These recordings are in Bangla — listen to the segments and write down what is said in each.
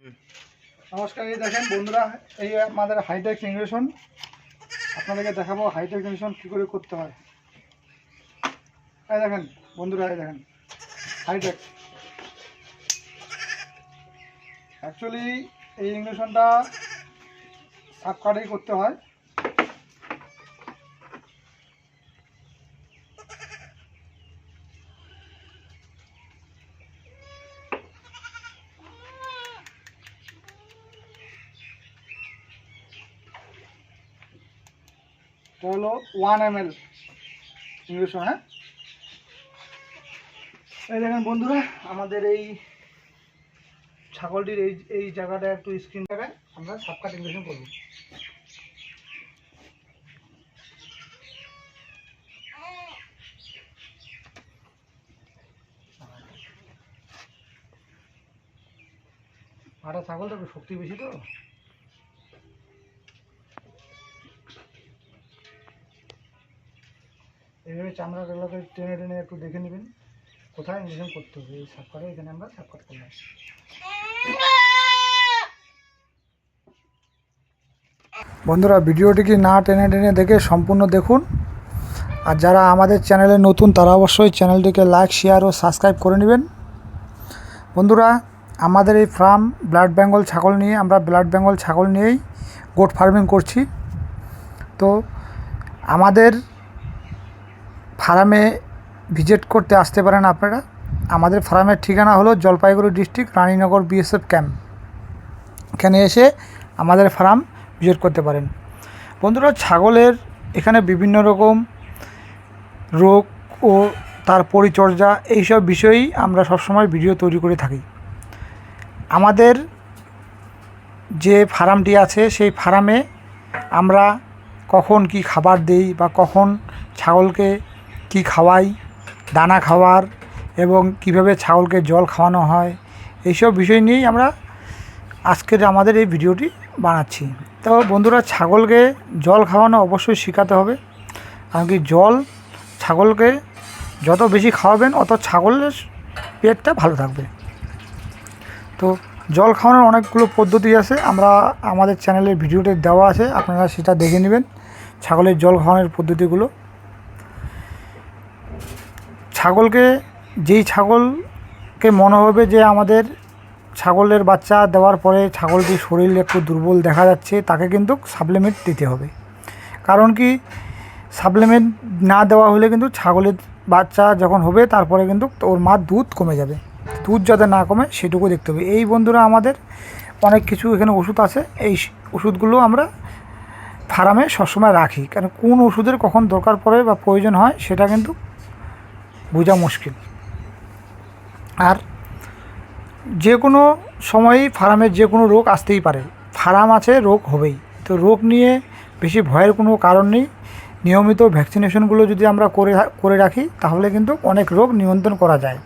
নমস্কার, এই দেখেন বন্ধুরা, এই আমাদের হাইটেক ইংরেশন আপনাদেরকে দেখাবো হাইটেক ইংরেশন কী করে করতে হয়। এই দেখেন, বন্ধুরা, এই দেখেন হাইটেক অ্যাকচুয়ালি এই ইংরেশনটা সাপ করতে হয়। এটা হলো ওয়ান এম এল ইংরেশন হ্যাঁ? এই দেখেন বন্ধুরা, আমাদের এই ছাগলটির এই এই জায়গাটা একটু স্ক্রিন জায়গায় আমরা সাপকাট ইংরেশন করব। আটা ছাগলটা শক্তি বেশি তো? এইভাবে চামড়াগুলোকে টেনে টেনে একটু দেখে নেবেন। কোথায় ইঞ্জেকশন করতে হবে? এই করে, এখানে আমরা সাপ কাট করলাম। বন্ধুরা, ভিডিওটিকে না টেনে টেনে দেখে সম্পূর্ণ দেখুন। আর যারা আমাদের চ্যানেলে নতুন, তারা অবশ্যই চ্যানেলটিকে লাইক, শেয়ার ও সাবস্ক্রাইব করে নেবেন। বন্ধুরা, আমাদের এই ফার্ম ব্লাড বেঙ্গল ছাগল নিয়ে, আমরা ব্লাড বেঙ্গল ছাগল নিয়েই গোট ফার্মিং করছি। তো আমাদের ফার্মে ভিজিট করতে আসতে পারেন আপনারা। আমাদের ফার্মের ঠিকানা হলো Jalpaiguri district, Raninagar BSF camp. এখানে এসে আমাদের ফার্ম ভিজিট করতে পারেন। বন্ধুরা, ছাগলের এখানে বিভিন্ন রকম রোগ ও তার পরিচর্যা এইসব বিষয়েই আমরা সবসময় ভিডিও তৈরি করে থাকি। আমাদের যে ফার্মটি আছে, সেই ফার্মে আমরা কখন কি খাবার দেই বা কখন ছাগলকে কি খাওয়াই, দানা খাওয়ার এবং কীভাবে ছাগলকে জল খাওয়ানো হয়, এইসব বিষয় নিয়েই আমরা আজকের আমাদের এই ভিডিওটি বানাচ্ছি। তো বন্ধুরা, ছাগলকে জল খাওয়ানো অবশ্যই শেখাতে হবে। কারণ কি জল ছাগলকে যত বেশি খাওয়াবেন, অত ছাগলের পেটটা ভালো থাকবে। তো জল খাওয়ানোর অনেকগুলো পদ্ধতি আছে, আমরা আমাদের চ্যানেলের ভিডিওতে দেওয়া আছে, আপনারা সেটা দেখে নেবেন। ছাগলের জল খাওয়ানোর পদ্ধতিগুলো। ছাগলকে, যেই ছাগলকে মনে হবে যে আমাদের ছাগলের বাচ্চা দেওয়ার পরে ছাগলটির শরীর একটু দুর্বল দেখা যাচ্ছে, তাকে কিন্তু সাপ্লিমেন্ট দিতে হবে। কারণ কি সাপ্লিমেন্ট না দেওয়া হলে কিন্তু ছাগলের বাচ্চা যখন হবে, তারপরে কিন্তু ওর মার দুধ কমে যাবে। দুধ যাতে না কমে, সেটুকু দেখতে হবে। এই বন্ধুরা, আমাদের অনেক কিছু এখানে ওষুধ আছে। এই ওষুধগুলো আমরা ফার্মে সবসময় রাখি। কারণ কোন ওষুধের কখন দরকার পড়ে বা প্রয়োজন হয়, সেটা কিন্তু বোঝা মুশকিল। আর যে কোনো সময়ই ফার্মের যে কোনো রোগ আসতেই পারে। ফার্ম আছে, রোগ হবেই। তো রোগ নিয়ে বেশি ভয়ের কোনো কারণ নেই। নিয়মিত ভ্যাকসিনেশনগুলো যদি আমরা করে করে রাখি, তাহলে কিন্তু অনেক রোগ নিয়ন্ত্রণ করা যায়।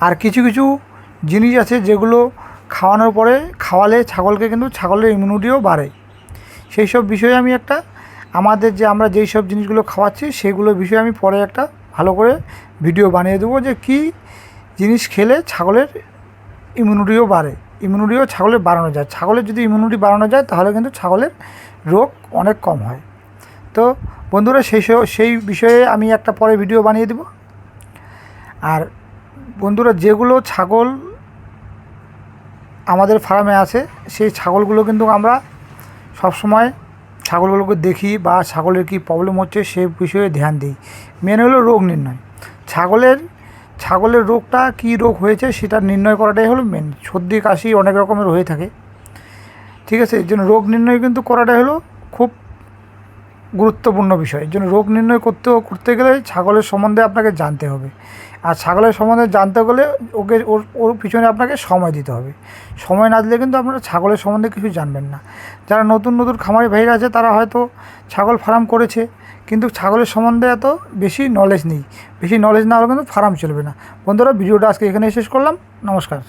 আর কিছু কিছু জিনিস আছে যেগুলো খাওয়ানোর পরে খাওয়ালে ছাগলকে কিন্তু ছাগলের ইমিউনিটিও বাড়ে। সেই সব বিষয়ে আমি একটা, আমাদের যে আমরা যেই সব জিনিসগুলো খাওয়াচ্ছি, সেগুলো বিষয়ে আমি পরে একটা ভালো করে ভিডিও বানিয়ে দেবো যে কী জিনিস খেলে ছাগলের ইমিউনিটিও বাড়ে। ইমিউনিটিও ছাগলের বাড়ানো যায়। ছাগলের যদি ইমিউনিটি বাড়ানো যায়, তাহলে কিন্তু ছাগলের রোগ অনেক কম হয়। তো বন্ধুরা, সেই সেই বিষয়ে আমি একটা পরে ভিডিও বানিয়ে দেব। আর বন্ধুরা, যেগুলো ছাগল আমাদের ফার্মে আছে, সেই ছাগলগুলো কিন্তু আমরা সবসময় ছাগলগুলোকে দেখি বা ছাগলের কী প্রবলেম হচ্ছে সে বিষয়ে ধ্যান দিই। মেন হলো রোগ নির্ণয়। ছাগলের ছাগলের রোগটা কি রোগ হয়েছে সেটা নির্ণয় করাটাই হলো মেন সর্দি, কাশি অনেক রকমের হয়ে থাকে। ঠিক আছে? এর জন্য রোগ নির্ণয় কিন্তু করাটাই হলো খুব গুরুত্বপূর্ণ বিষয়। জন্য রোগ নির্ণয় করতে করতে গেলে ছাগলের সম্বন্ধে আপনাকে জানতে হবে। আর ছাগলের সম্বন্ধে জানতে গেলে ওকে ওর ওর পিছনে আপনাকে সময় দিতে হবে। সময় না দিলে কিন্তু আপনারা ছাগলের সম্বন্ধে কিছু জানবেন না। যারা নতুন নতুন খামারি ভাইরা আছে, তারা হয়তো ছাগল ফার্ম করেছে, কিন্তু ছাগলের সম্বন্ধে এত বেশি নলেজ নেই। বেশি নলেজ না হলে কিন্তু ফার্ম চলবে না। বন্ধুরা, ভিডিওটা আজকে এখানে শেষ করলাম। নমস্কার।